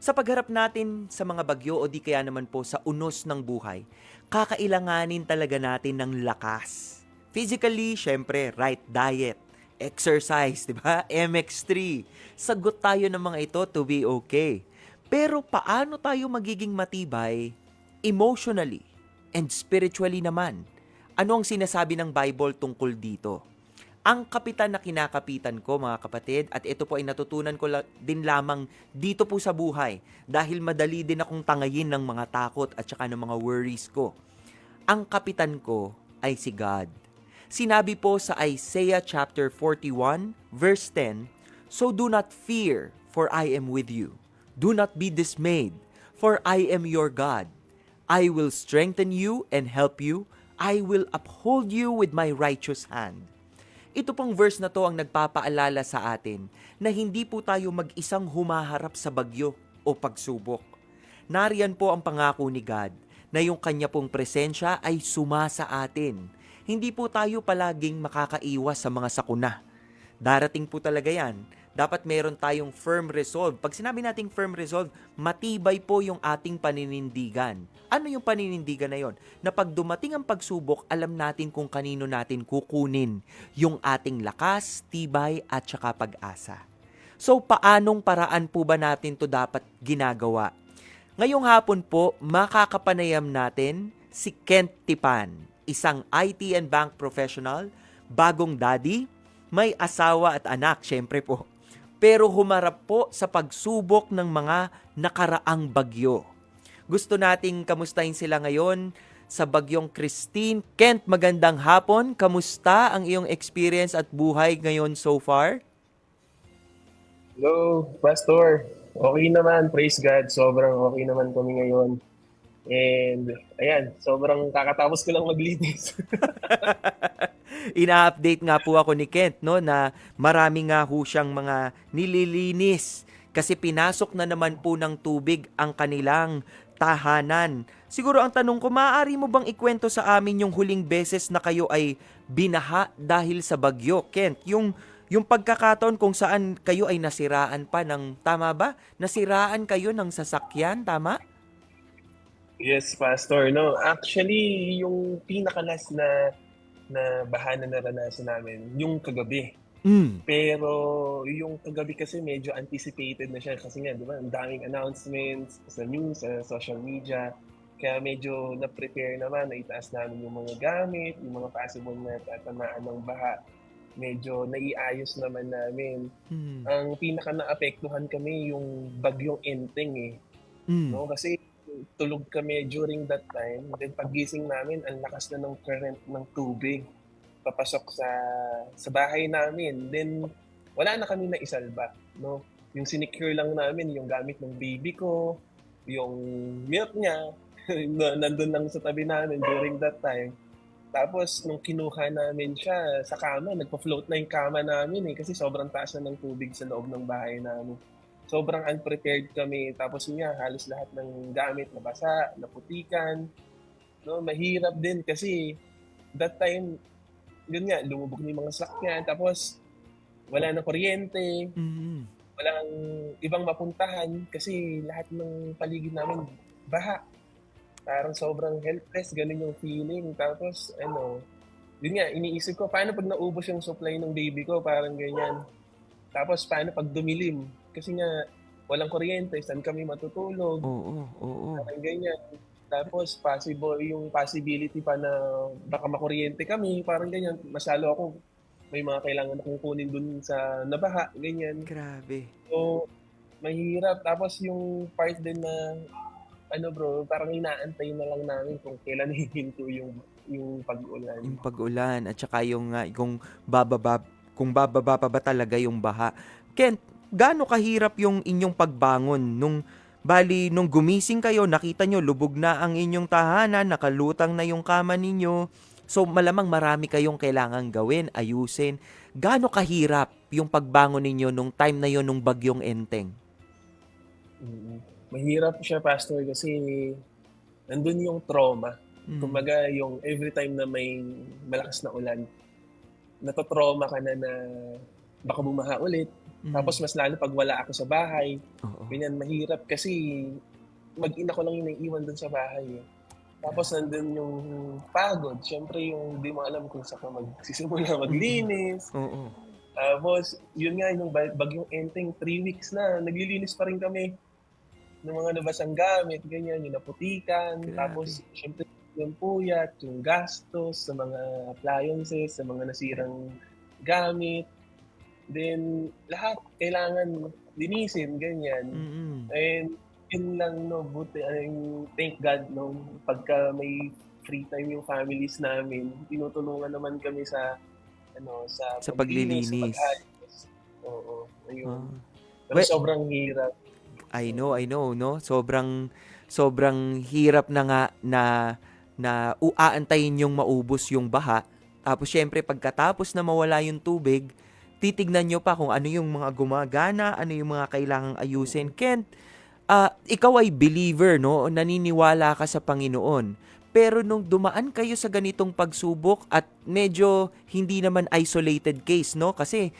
Sa pagharap natin sa mga bagyo o di kaya naman po sa unos ng buhay, kakailanganin talaga natin ng lakas. Physically, syempre, right diet, exercise, di ba? MX3. Sagot tayo ng mga ito to be okay. Pero paano tayo magiging matibay emotionally and spiritually naman? Ano ang sinasabi ng Bible tungkol dito? Ang kapitan na kinakapitan ko mga kapatid at ito po ay natutunan ko la- din lamang dito po sa buhay dahil madali din akong tangayin ng mga takot at saka ng mga worries ko. Ang kapitan ko ay si God. Sinabi po sa Isaiah chapter 41 verse 10, So do not fear, for I am with you. Do not be dismayed, for I am your God. I will strengthen you and help you. I will uphold you with my righteous hand. Ito pong verse na to ang nagpapaalala sa atin na hindi po tayo mag-isang humaharap sa bagyo o pagsubok. Nariyan po ang pangako ni God na yung kanya pong presensya ay suma sa atin. Hindi po tayo palaging makakaiwas sa mga sakuna. Darating po talaga yan. Dapat meron tayong firm resolve. Pag sinabi nating firm resolve, matibay po yung ating paninindigan. Ano yung paninindigan na yon? Na pag dumating ang pagsubok, alam natin kung kanino natin kukunin yung ating lakas, tibay at saka pag-asa. So, paanong paraan po ba natin to dapat ginagawa? Ngayong hapon po, makakapanayam natin si Kent Tipan, isang IT and bank professional, bagong daddy, may asawa at anak, syempre po. Pero humarap po sa pagsubok ng mga nakaraang bagyo. Gusto nating kamustahin sila ngayon sa bagyong Christine. Kent, magandang hapon. Kamusta ang iyong experience at buhay ngayon so far? Hello, Pastor. Okay naman, praise God. Sobrang okay naman kami ngayon. And ayan, sobrang kakatapos ko lang maglinis. Ina-update nga po ako ni Kent no na marami nga ho siyang mga nililinis kasi pinasok na naman po ng tubig ang kanilang tahanan. Siguro ang tanong ko, maaari mo bang ikwento sa amin yung huling beses na kayo ay binaha dahil sa bagyo? Kent, yung yung pagkakataon kung saan kayo ay nasiraan pa ng tama ba? Nasiraan kayo ng sasakyan, tama? yes, Pastor. No, actually, yung pinakalas na na baha na naranasan namin, yung kagabi. Mm. Pero yung kagabi kasi medyo anticipated na siya kasi nga, di ba, ang daming announcements sa news, sa social media. Kaya medyo na-prepare naman, na itaas namin yung mga gamit, yung mga possible na tatamaan ng baha. Medyo naiayos naman namin. Mm. Ang pinaka naapektuhan kami yung bagyong Enteng eh. Mm. No? Kasi tulog kami during that time. Then pagising namin, ang lakas na ng current ng tubig papasok sa sa bahay namin. Then wala na kami na isalba, no? Yung sinecure lang namin yung gamit ng baby ko, yung milk niya, na nandun lang sa tabi namin during that time. Tapos, nung kinuha namin siya sa kama, nagpa-float na yung kama namin eh, kasi sobrang taas na ng tubig sa loob ng bahay namin. Sobrang unprepared kami. Tapos yun nga, halos lahat ng gamit nabasa, naputikan. No, mahirap din kasi that time, yun nga, lumubog na yung mga sakyan. Tapos, wala na kuryente, Mm. walang ibang mapuntahan kasi lahat ng paligid namin baha. Parang sobrang helpless, ganun yung feeling. Tapos, ano, yun nga, iniisip ko, paano pag naubos yung supply ng baby ko? Parang ganyan. Tapos, paano pag dumilim? Kasi nga, walang kuryente, saan kami matutulog? Oo, oo. Parang ganyan. Tapos, possible, yung possibility pa na baka makuryente kami, parang ganyan. Masalo ako, may mga kailangan akong kunin dun sa nabaha, ganyan. Grabe. So, mahirap. Tapos yung part din na, ano bro, parang inaantay na lang namin kung kailan hihinto yung yung pag-ulan. Yung pag-ulan at saka yung uh, kung bababa kung bababa pa ba talaga yung baha. Kent, gaano kahirap yung inyong pagbangon nung bali nung gumising kayo, nakita nyo lubog na ang inyong tahanan, nakalutang na yung kama ninyo. So malamang marami kayong kailangang gawin, ayusin. Gaano kahirap yung pagbangon ninyo nung time na yon nung bagyong Enteng? Mm. Mahirap siya, Pastor, kasi nandun yung trauma. Mm. Kumbaga, yung every time na may malakas na ulan, natotrauma ka na na baka bumaha ulit, Mm. Tapos mas lalo pag wala ako sa bahay, Oo. ganyan mahirap kasi mag-ina ko lang yung naiiwan dun sa bahay. Eh. Tapos nandun yung pagod. Siyempre yung di mo alam kung saan ka magsisimula maglinis. Oo. Tapos, yun nga, yung ba- bagyong enteng, three weeks na, naglilinis pa rin kami ng mga nabasang gamit, ganyan, yung naputikan. Grabe. Tapos, syempre, yung puyat, yung gastos sa mga appliances, sa mga nasirang gamit. Then, lahat kailangan linisin, ganyan. Mm-mm. And yun lang, no, buti, ang thank God, no, pagka may free time yung families namin, tinutulungan naman kami sa, ano, sa, Sa paglilinis, paglilinis. Sa pag-ayos. Oo, ayun. Ah. Pero Well- sobrang hirap. I know, I know, no? Sobrang sobrang hirap na nga na na uaantayin yung maubos yung baha. Tapos syempre pagkatapos na mawala yung tubig, titignan nyo pa kung ano yung mga gumagana, ano yung mga kailangang ayusin. Kent, ah, ikaw ay believer, no? Naniniwala ka sa Panginoon. Pero nung dumaan kayo sa ganitong pagsubok at medyo hindi naman isolated case, no? Kasi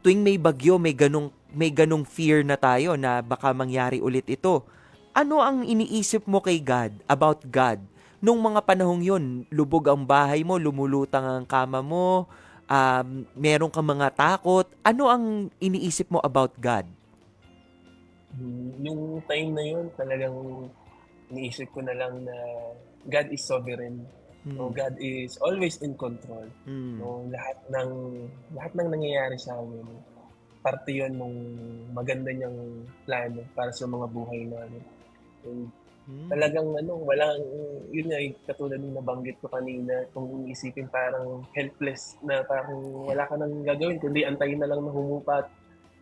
tuwing may bagyo, may ganong may ganong fear na tayo na baka mangyari ulit ito. Ano ang iniisip mo kay God, about God? Nung mga panahong yun, lubog ang bahay mo, lumulutang ang kama mo, um, meron kang mga takot. Ano ang iniisip mo about God? Mm, Yung time na yun, talagang iniisip ko na lang na God is sovereign. Hmm. No, God is always in control. Hmm. No, lahat ng lahat ng nangyayari sa amin, parte 'yon nung maganda niyang plano para sa mga buhay namin. And Hmm. talagang ano, walang yun nga katulad ng nabanggit ko kanina, kung iisipin parang helpless na parang wala ka nang gagawin kundi antayin na lang na humupa at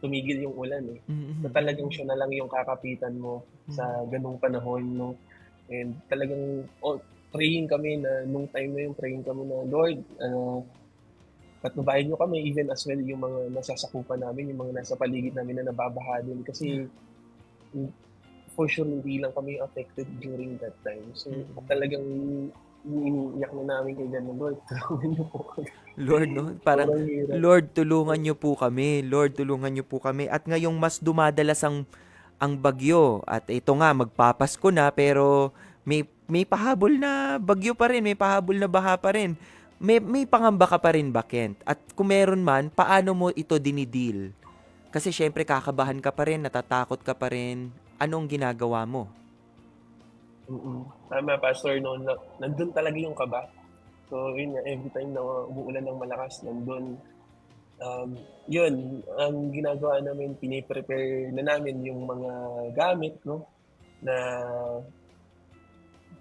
tumigil yung ulan eh. Mm-mm. Na talagang siya na lang yung kakapitan mo sa ganung panahon no. And talagang oh, praying kami na nung time na yung praying kami na Lord, ano patnubayan nyo kami even as well yung mga nasasakupan namin, yung mga nasa paligid namin na nababaha din kasi mm, for sure hindi lang kami affected during that time. So Mm. talagang iniiyak na namin kay na Lord, tulungan niyo po kami. Lord, no? Parang. Lord, tulungan niyo po kami. Lord, tulungan niyo po kami. At ngayong mas dumadalas ang ang bagyo at ito nga magpapasko na pero may may pahabol na bagyo pa rin, may pahabol na baha pa rin. May may pangamba ka pa rin ba, Kent? At kung meron man, paano mo ito dinidil? Kasi syempre kakabahan ka pa rin, natatakot ka pa rin. Anong ginagawa mo? Mm. Tama, Pastor, no, na, nandun talaga yung kaba. So, yun nga, every time na umuulan ng malakas, nandun. Um, yun, ang ginagawa namin, piniprepare na namin yung mga gamit, no, na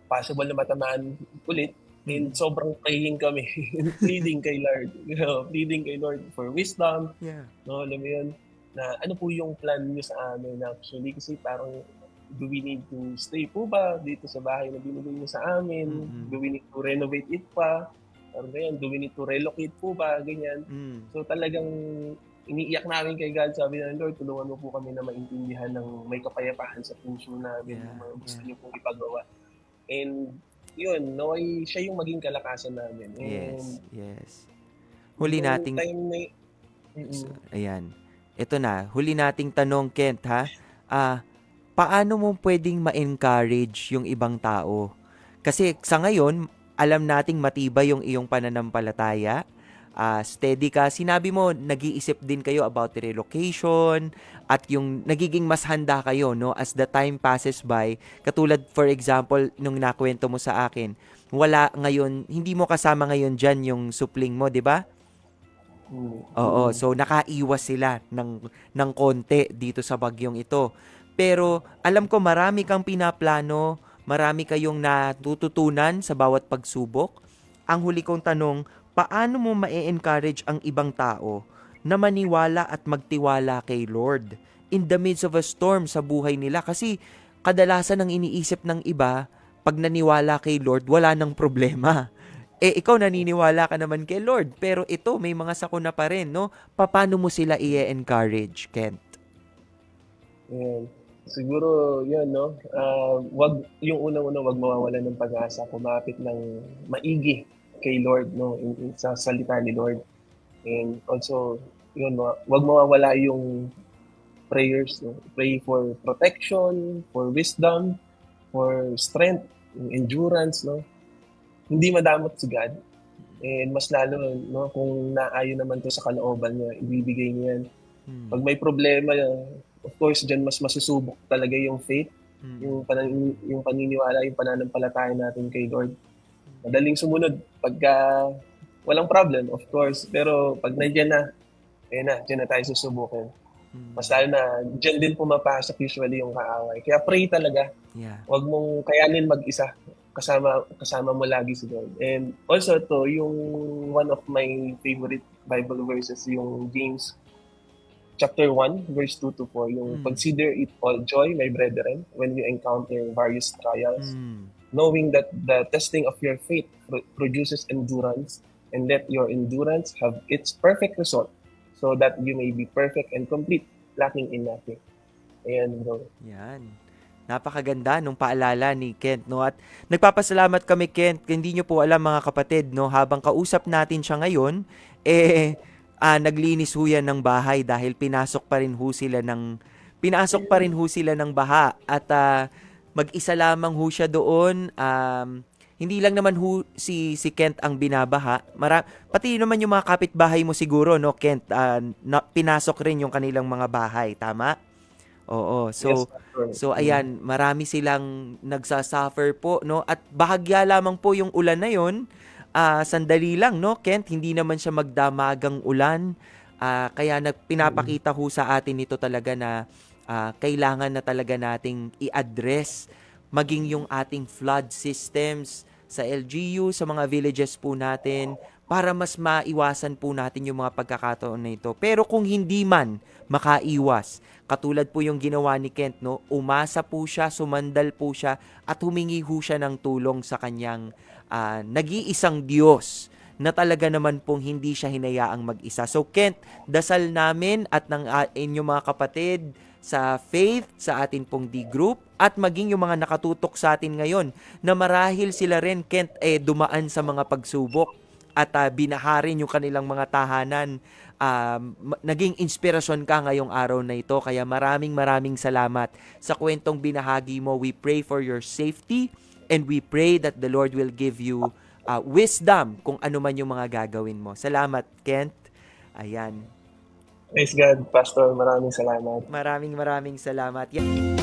possible na matamaan ulit. And sobrang praying kami, pleading kay Lord, you know, pleading kay Lord for wisdom, Yeah. no, alam mo yun, na ano po yung plan niyo sa amin actually kasi parang do we need to stay po ba dito sa bahay na binigay niyo sa amin? Mhm. Do we need to renovate it pa? Parang ganyan, do we need to relocate po ba? Ganyan. Mm. So talagang iniiyak namin kay God, sabi na Lord, tulungan mo po kami na maintindihan ng may kapayapaan sa puso namin, Yeah, yung mga gusto yeah. niyo pong ipagawa. And yun, naway siya yung maging kalakasan namin. Yes, And yes. Huli yung nating time na, Mm-mm. So, ayan. Ito na, huli nating tanong, Kent, ha? Ah, paano mo pwedeng ma-encourage yung ibang tao? Kasi sa ngayon, alam nating matibay yung iyong pananampalataya. Ah, steady ka. Sinabi mo, nag-iisip din kayo about relocation at yung nagiging mas handa kayo, no? As the time passes by, katulad, for example, nung nakwento mo sa akin, wala ngayon, hindi mo kasama ngayon dyan yung supling mo, di ba? Mm. Oo, so nakaiwas sila ng ng konti dito sa bagyong ito. Pero alam ko marami kang pinaplano, marami kayong natututunan sa bawat pagsubok. Ang huli kong tanong, paano mo ma-encourage ang ibang tao na maniwala at magtiwala kay Lord in the midst of a storm sa buhay nila? Kasi kadalasan ang iniisip ng iba, pag naniwala kay Lord, wala nang problema. Eh, ikaw naniniwala ka naman kay Lord, pero ito, may mga sakuna pa rin, no? Paano mo sila i-encourage, Kent? Ayan. Siguro, yun, no? Ah, wag, yung unang-una, wag mawawalan ng pag-asa, kumapit ng maigi kay Lord, no? In, in- sa salita ni Lord. And also, yun, wa- wag mawawala yung prayers. No? Pray for protection, for wisdom, for strength, endurance. No? Hindi madamot si God. And mas lalo, no, kung naayon naman to sa kalooban niya, ibibigay niya yan. Mm. Pag may problema, of course, dyan mas masusubok talaga yung faith, Mm. yung, panan- yung paniniwala, yung pananampalataya natin kay Lord. Madaling sumunod pagka walang problem, of course. Pero pag nandiyan na, eh na, dyan na tayo susubukin. Mm. Mas lalo na, dyan din pumapasok usually yung kaaway. Kaya pray talaga. Yeah. Huwag mong kayanin mag-isa. Kasama, kasama mo lagi si Lord. And also to, yung one of my favorite Bible verses, yung James chapter 1, verse 2 to 4, yung Mm. consider it all joy, my brethren, when you encounter various trials, Mm. knowing that the testing of your faith pro- produces endurance, and let your endurance have its perfect result, so that you may be perfect and complete, lacking in nothing. Ayan, bro. Yan. Napakaganda nung paalala ni Kent, no? At nagpapasalamat kami, Kent. Hindi nyo po alam, mga kapatid, no? Habang kausap natin siya ngayon, eh, ah, naglinis ho yan ng bahay dahil pinasok pa rin ho sila ng, pinasok pa rin ho sila ng baha. At ah, mag-isa lamang ho siya doon. Um, hindi lang naman ho si, si Kent ang binabaha. Mara, pati naman yung mga kapitbahay mo siguro, no, Kent? ah, na, pinasok rin yung kanilang mga bahay, tama? Oo. So, yes, Pastor. So ayan, marami silang nagsasuffer po, no? At bahagya lamang po yung ulan na yon. Ah, sandali lang, no? Kent, hindi naman siya magdamagang ulan. Ah, kaya nagpinapakita ho sa atin ito talaga na ah, kailangan na talaga nating i-address maging yung ating flood systems sa LGU, sa mga villages po natin para mas maiwasan po natin yung mga pagkakataon na ito. Pero kung hindi man makaiwas, katulad po yung ginawa ni Kent, no? Umasa po siya, sumandal po siya, at humingi ho siya ng tulong sa kanyang ah, nag-iisang Diyos na talaga naman pong hindi siya hinayaang mag-isa. So Kent, dasal namin at ng ah, inyong mga kapatid sa faith, sa atin pong D-group, at maging yung mga nakatutok sa atin ngayon na marahil sila rin, Kent, eh, dumaan sa mga pagsubok at ah, binaharin yung kanilang mga tahanan. Ma- naging inspirasyon ka ngayong araw na ito. Kaya maraming maraming salamat sa kwentong binahagi mo. We pray for your safety and we pray that the Lord will give you uh, wisdom kung ano man yung mga gagawin mo. Salamat, Kent. Ayan. Praise God, Pastor. Maraming salamat. Maraming maraming salamat. Yan.